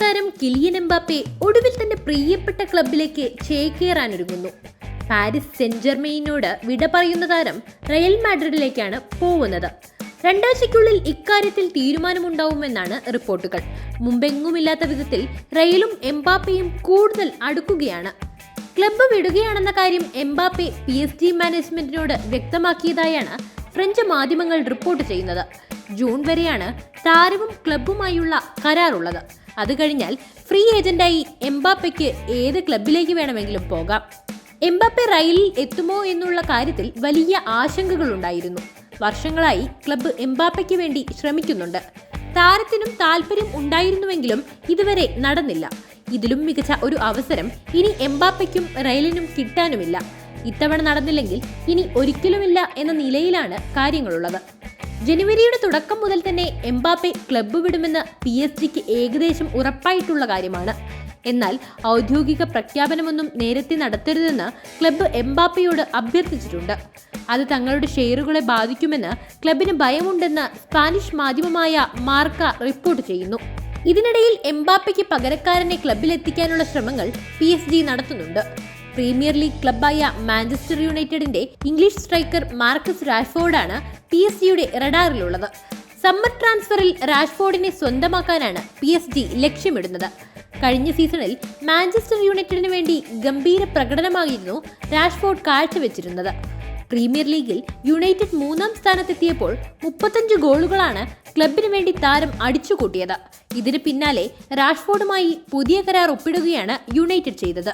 താരം Kylian Mbappe ഒടുവിൽ തന്റെ പ്രിയപ്പെട്ട ക്ലബിലേക്ക് ചേക്കേറാനൊരുങ്ങുന്നു. പാരീസ് സെന്റ് ജെർമെയിനോട് വിട പറയുന്ന താരം റയൽ മാഡ്രിഡിലേക്കാണ് പോകുന്നത് രണ്ടാഴ്ചയ്ക്കുള്ളിൽ ഇക്കാര്യത്തിൽ തീരുമാനമുണ്ടാവുമെന്നാണ് റിപ്പോർട്ടുകൾ. മുമ്പെങ്ങുമില്ലാത്ത വിധത്തിൽ റയലും എംബാപ്പയും കൂടുതൽ അടുക്കുകയാണ്. ക്ലബ്ബ് വിടുകയാണെന്ന കാര്യം എംബാപ്പെ പി എസ് മാനേജ്മെന്റിനോട് വ്യക്തമാക്കിയതായാണ് ഫ്രഞ്ച് മാധ്യമങ്ങൾ റിപ്പോർട്ട് ചെയ്യുന്നത്. ജൂൺ വരെയാണ് താരവും ക്ലബ്ബുമായുള്ള കരാറുള്ളത്. അത് കഴിഞ്ഞാൽ ഫ്രീ ഏജന്റായി എംബാപ്പയ്ക്ക് ഏത് ക്ലബിലേക്ക് വേണമെങ്കിലും പോകാം. എംബാപ്പെ റയലിൽ എത്തുമോ എന്നുള്ള കാര്യത്തിൽ വലിയ ആശങ്കകളുണ്ടായിരുന്നു. വർഷങ്ങളായി ക്ലബ്ബ് എംബാപ്പയ്ക്ക് വേണ്ടി ശ്രമിക്കുന്നുണ്ട്. താരത്തിനും താല്പര്യം ഉണ്ടായിരുന്നുവെങ്കിലും ഇതുവരെ നടന്നില്ല. ഇതിലും മികച്ച ഒരു അവസരം ഇനി എംബാപ്പയ്ക്കും റയലിനും കിട്ടാനുമില്ല. ഇത്തവണ നടന്നില്ലെങ്കിൽ ഇനി ഒരിക്കലുമില്ല എന്ന നിലയിലാണ് കാര്യങ്ങളുള്ളത്. ജനുവരിയുടെ തുടക്കം മുതൽ തന്നെ എംബാപ്പെ ക്ലബ്ബ് വിടുമെന്ന് പി എസ് ജിക്ക് ഏകദേശം ഉറപ്പായിട്ടുള്ള കാര്യമാണ്. എന്നാൽ ഔദ്യോഗിക പ്രഖ്യാപനമൊന്നും നേരത്തെ നടത്തരുതെന്ന് ക്ലബ്ബ് എംബാപ്പയോട് അഭ്യർത്ഥിച്ചിട്ടുണ്ട്. അത് തങ്ങളുടെ ഷെയറുകളെ ബാധിക്കുമെന്ന് ക്ലബിന് ഭയമുണ്ടെന്ന് സ്പാനിഷ് മാധ്യമമായ മാർക്ക റിപ്പോർട്ട് ചെയ്യുന്നു. ഇതിനിടയിൽ എംബാപ്പയ്ക്ക് പകരക്കാരനെ ക്ലബിലെത്തിക്കാനുള്ള ശ്രമങ്ങൾ പി എസ് ജി നടത്തുന്നുണ്ട്. പ്രീമിയർ ലീഗ് ക്ലബായ മാഞ്ചസ്റ്റർ യുണൈറ്റഡിന്റെ ഇംഗ്ലീഷ് സ്ട്രൈക്കർ മാർക്കസ് റാഷ്ഫോർഡാണ് പി എസ് ജിയുടെ റഡാറിലുള്ളത്. സമ്മർ ട്രാൻസ്ഫറിൽ റാഷ്ഫോർഡിനെ സ്വന്തമാക്കാനാണ് പി എസ് ജി ലക്ഷ്യമിടുന്നത്. കഴിഞ്ഞ സീസണിൽ മാഞ്ചസ്റ്റർ യുണൈറ്റഡിന് വേണ്ടി ഗംഭീര പ്രകടനമായിരുന്നു രാഷ്ഫോർഡ് കാഴ്ചവെച്ചിരുന്നത്. പ്രീമിയർ ലീഗിൽ യുണൈറ്റഡ് മൂന്നാം സ്ഥാനത്തെത്തിയപ്പോൾ മുപ്പത്തഞ്ച് ഗോളുകളാണ് ക്ലബിന് വേണ്ടി താരം അടിച്ചുകൂട്ടിയത്. ഇതിന് പിന്നാലെ രാഷ്ഫോർഡുമായി പുതിയ കരാർ ഒപ്പിടുകയാണ് യുണൈറ്റഡ് ചെയ്തത്.